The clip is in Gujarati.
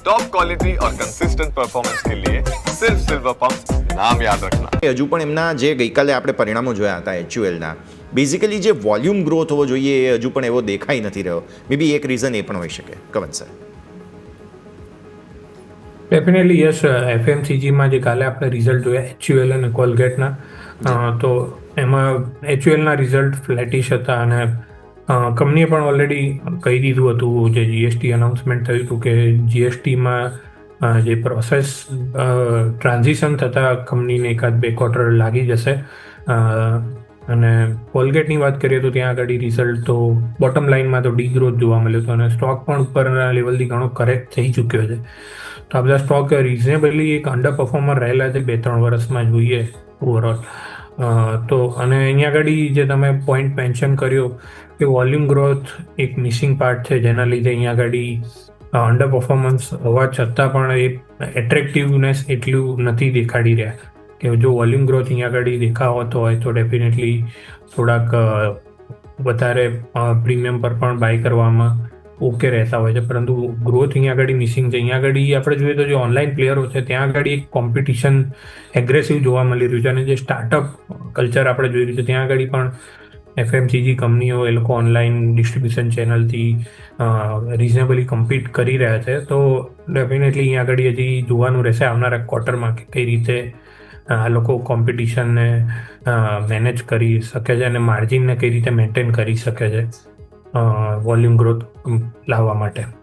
टॉप क्वालिटी और कंसिस्टेंट परफॉर्मेंस के लिए सिर्फ सिल्वर पंप नाम याद रखना હજુ પણ એમના જે ગઈકાલે આપણે પરિણામો જોયા હતા એચયુએલના બેઝિકલી જે વોલ્યુમ ગ્રોથ હોવો જોઈએ એ હજુ પણ એવો દેખાઈ નથી રહ્યો મે બી એક રીઝન એ પણ હોઈ શકે કવન સર ડેફિનેટલી યસ એફએમસીજીમાં જે કાલે આપણે રિઝલ્ટ જોયા એચયુએલ અને કોલગેટના અ, તો એમાં એચયુએલના રિઝલ્ટ ફ્લેટિશ હતા અને અ, કંપનીએ પણ ઓલરેડી કહી દીધું હતું જે જીએસટી અનાઉન્સમેન્ટ થયું હતું કે જીએસટીમાં જે પ્રોસેસ ટ્રાન્ઝિશન થતાં કંપનીને એકાદ બે ક્વાર્ટર લાગી જશે. અને કોલગેટની વાત કરીએ તો ત્યાં આગળ રિઝલ્ટ તો બોટમ લાઇનમાં તો ડી ગ્રોથ જોવા મળ્યો હતો અને સ્ટોક પણ ઉપરના લેવલથી ઘણો કરેક્ટ થઈ ચૂક્યો છે. તો આ બધા સ્ટોક રિઝનેબલી એક અંડર પરફોર્મર રહેલા છે બે ત્રણ વર્ષમાં જોઈએ ઓવરઓલ તો અને અહીંયા આગળ જે તમે પોઈન્ટ મેન્શન કર્યો કે વોલ્યુમ ગ્રોથ એક મિસિંગ પાર્ટ છે, જેના લીધે અહીંયા આગળ અંડર પરફોર્મન્સ હોવા છતાં પણ એ એટ્રેક્ટિવનેસ એટલું નથી દેખાડી રહ્યા. કે જો વોલ્યુમ ગ્રોથ અહીંયા આગળ દેખાવતો હોય તો ડેફિનેટલી થોડાક વધારે પ્રીમિયમ પર પણ બાય કરવામાં ઓકે રહેતા હોય છે, પરંતુ ગ્રોથ અહીંયા આગળ મિસિંગ છે. અહીંયા આગળ આપણે જોઈએ તો જે ઓનલાઈન પ્લેયરો છે, ત્યાં આગળ એક કોમ્પિટિશન એગ્રેસિવ જોવા મળી રહ્યું છે અને જે સ્ટાર્ટઅપ કલ્ચર આપણે જોઈ રહ્યું છે, ત્યાં આગળ પણ એફએમસીજી કંપનીઓ એ લોકો ઓનલાઈન ડિસ્ટ્રીબ્યુશન ચેનલથી રિઝનેબલી કમ્પીટ કરી રહ્યા છે. તો ડેફિનેટલી અહીંયા આગળ હજી જોવાનું રહેશે આવનારા ક્વાર્ટરમાં કે કઈ રીતે આ લોકો કોમ્પિટિશનને મેનેજ કરી શકે છે અને માર્જિનને કઈ રીતે મેન્ટેન કરી શકે છે. વોલ્યુમ ગ્રોથ લાવવા માટે.